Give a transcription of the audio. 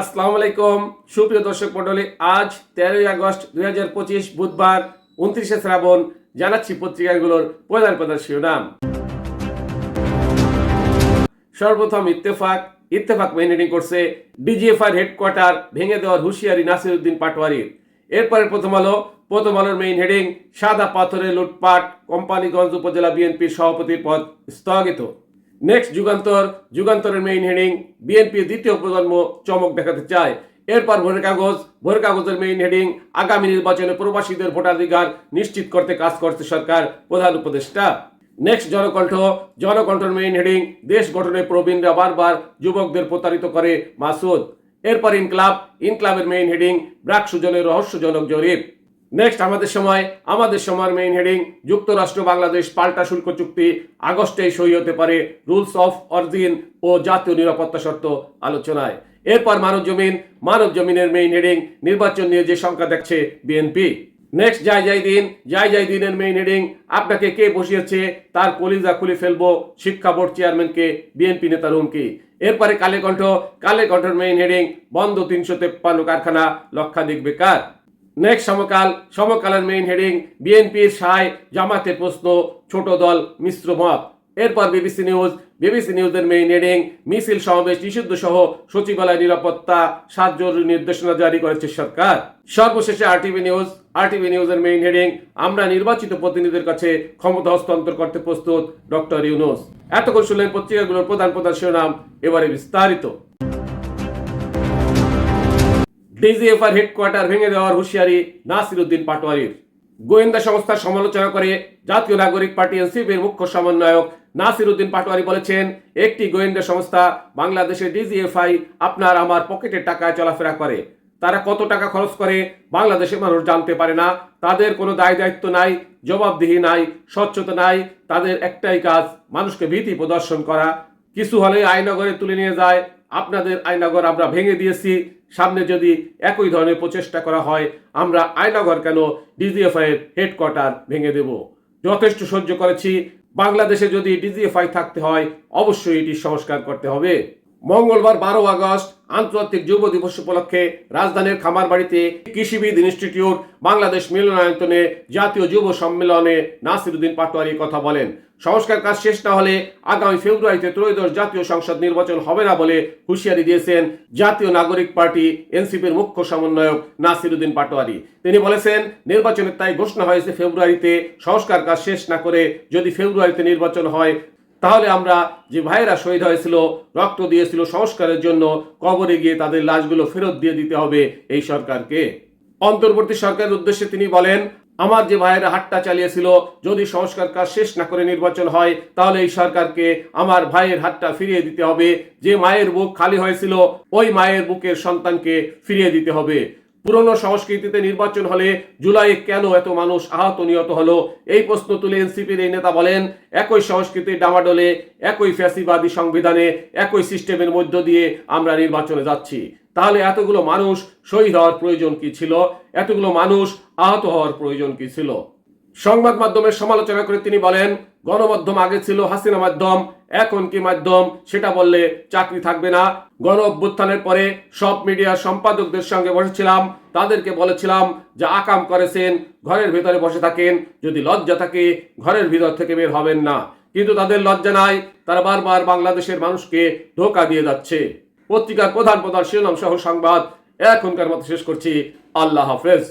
আসসালামু আলাইকুম, সুপ্রিয় দর্শক মণ্ডলী, আজ তেরোই আগস্ট দুই হাজার পঁচিশ বুধবার উনত্রিশে শ্রাবণ, জানাচ্ছি পত্রিকাগুলোর প্রধান প্রধান শিরোনাম। সর্বপ্রথম ইত্তেফাক ইত্তেফাক মেইনটেনিং করছে ডিজিএফআর হেডকোয়ার্টার ভেঙে দেওয়ার হুঁশিয়ারি নাসিরুদ্দিন পাটোয়ারির। এরপরে প্রথম আলো, প্রথম আলোর মেইন হেডিং সাদা পাথরে লুটপাট, কোম্পানিগঞ্জ উপজেলা বিএনপির সভাপতির পদ স্থগিত। নেক্সট যুগান্তর, যুগান্তরের মেইন হেডিং বিএনপির দ্বিতীয় প্রজন্ম চমক দেখাতে চায়। এরপর ভোরের কাগজ, ভোরের কাগজের মেইন হেডিং আগামী নির্বাচনে প্রবাসীদের ভোটাধিকার নিশ্চিত করতে কাজ করছে সরকার, প্রধান উপদেষ্টা। নেক্সট জনকণ্ঠ, জনকণ্ঠের মেইন হেডিং দেশ গঠনে প্রবীণরা বারবার যুবকদের প্রতারিত করে মাসুদ। এরপর ইনক্লাব, ইনক্লাবের মেইন হেডিং ব্রাক সুজনের রহস্যজনক জরিপ। নেক্সট আমাদের সময়, আমাদের সময়ের মেইন হেডিং যুক্তরাষ্ট্র, বাংলাদেশ, পাল্টা শুল্ক চুক্তি, আগস্টে সই হতে পারে রুলস অফ অরিজিন ও জাতীয় নিরাপত্তা শর্ত আলোচনায়। এরপর মানব জমিন, মানব জমিনের মেইন হেডিং নির্বাচন নিয়ে যে সংখ্যা দেখছে বিএনপি নেক্সট যাই যাই দিন যাই যাই দিনের মেইন হেডিং আপনাকে কে বসিয়েছে? তার কলিজা খুলে ফেলব, শিক্ষা বোর্ড চেয়ারম্যানকে বিএনপি নেতার হুমকি। এরপরে কালে কণ্ঠ কালে কণ্ঠের মেইন হেডিং বন্ধ তিনশো তেপ্পান্ন কারখানা, লক্ষাধিক বেকার। নেক্সট সমকাল, সমকালের মেইন হেডিং বিএনপির সায় জামাতের প্রশ্ন, ছোট দল, মিশ্র মত। এরপর বিবিসি নিউজ বিবিসি নিউজের মেইন হেডিং মিছিল সমাবেশ নিষিদ্ধ সহ সচিবালয় নিরাপত্তা সাত জরুরি নির্দেশনা জারি করেছে সরকার। সর্বশেষে আরটিভি নিউজ আরটিভি নিউজের মেইন হেডিং আমরা নির্বাচিত প্রতিনিধিদের কাছে ক্ষমতা হস্তান্তর করতে প্রস্তুত, ডক্টর ইউনুস। এতক্ষণ শুনলেন পত্রিকাগুলোর প্রধান প্রধান শিরোনাম, এবারে বিস্তারিত। ডিজিএফআর হেডকোয়ার্টার ভেঙে দেওয়ার হুঁশিয়ারি নাসিরুদ্দিন পাটোয়ারির। গোয়েন্দা সংস্থার সমালোচনা করে জাতীয় নাগরিক পার্টি এনসিপির মুখ্য সমন্বয়ক নাসিরুদ্দিন পাটোয়ারি বলেছেন, একটি গোয়েন্দা সংস্থা বাংলাদেশের ডিজিএফআই আপনার আমার পকেটের টাকায় চলাফেরা করে। তারা কত টাকা খরচ করে বাংলাদেশের মানুষ জানতে পারে না। তাদের কোনো দায় দায়িত্ব নাই, জবাবদিহি নাই, স্বচ্ছতা নাই। তাদের একটাই কাজ, মানুষকে ভীতি প্রদর্শন করা। কিছু হলে আইনগরে তুলে নিয়ে যায় আপনাদের আয়নাগর আমরা ভেঙে দিয়েছি। সামনে যদি একই ধরনের প্রচেষ্টা করা হয়, আমরা আয়নাগর কেন ডিজিএফআই এর হেডকোয়ার্টার ভেঙে দেব? যথেষ্ট সহ্য করেছি। বাংলাদেশে যদি ডিজিএফআই থাকতে হয়, অবশ্যই এটি সংস্কার করতে হবে। মঙ্গলবার বারো আগস্ট আন্তর্জাতিক যুব দিবস উপলক্ষে রাজধানীর খামারবাড়িতে কৃষিবিদ ইনস্টিটিউট বাংলাদেশ মিলনায়তনে জাতীয় যুব সম্মেলনে নাসিরুদ্দিন পাটোয়ারি কথা বলেন। সংস্কার কাজ শেষ না হলে আগামী ফেব্রুয়ারিতে ত্রয়োদশ জাতীয় সংসদ নির্বাচন হবে না বলে হুঁশিয়ারি দিয়েছেন জাতীয় নাগরিক পার্টি এনসিপির মুখ্য সমন্বয়ক নাসিরুদ্দিন পাটোয়ারি। তিনি বলেছেন, নির্বাচনের তাই ঘোষণা হয়েছে ফেব্রুয়ারিতে, সংস্কার কাজ শেষ না করে যদি ফেব্রুয়ারিতে নির্বাচন হয় তাহলে আমরা যে ভাইয়েরা শহীদ হয়েছিল, রক্ত দিয়েছিল সংস্কারের জন্য, কবরে গিয়ে তাদের লাশগুলো ফেরত দিয়ে দিতে হবে এই সরকারকে। অন্তর্বর্তী সরকারের উদ্দেশ্যে তিনি বলেন, আমার যে ভাইয়েরা হাটটা চালিয়েছিল, যদি সংস্কার কাজ শেষ না করে নির্বাচন হয়, তাহলে এই সরকারকে আমার ভাইয়ের হাতটা ফিরিয়ে দিতে হবে। যে মায়ের বুক খালি হয়েছিল, ওই মায়ের বুকের সন্তানকে ফিরিয়ে দিতে হবে। পুরনো সংস্কৃতিতে নির্বাচন হলে জুলাইয়ে কেন এত মানুষ আহত নিহত হলো? এই প্রশ্ন তুলে এনসিপির এই নেতা বলেন, একই সংস্কৃতির ডামাডোলে, একই ফ্যাসিবাদী সংবিধানে, একই সিস্টেমের মধ্য দিয়ে আমরা নির্বাচনে যাচ্ছি। তাহলে এতগুলো মানুষ শহীদ হওয়ার প্রয়োজন কি ছিল? এতগুলো মানুষ আহত হওয়ার প্রয়োজন কি ছিল? সংবাদ মাধ্যমের সমালোচনা করে তিনি বলেন গণমাধ্যম আগে ছিল হাসিনা মাধ্যম, এখন কি মাধ্যম সেটা বললে চাকরি থাকবে না। গণ অভ্যুত্থানের পরে সব মিডিয়ার সম্পাদকদের সঙ্গে বসেছিলাম, তাদেরকে বলেছিলাম যা আকাম করেছেন ঘরের ভেতরে বসে থাকেন, যদি লজ্জা থাকে ঘরের ভিতর থেকে বের হবেন না। কিন্তু তাদের লজ্জা নাই, তারা বারবার বাংলাদেশের মানুষকে ধোকা দিয়ে যাচ্ছে। পত্রিকার প্রধান প্রধান শিরোনাম সহ সংবাদ, এখনকার মতো শেষ করছি। আল্লাহ হাফেজ।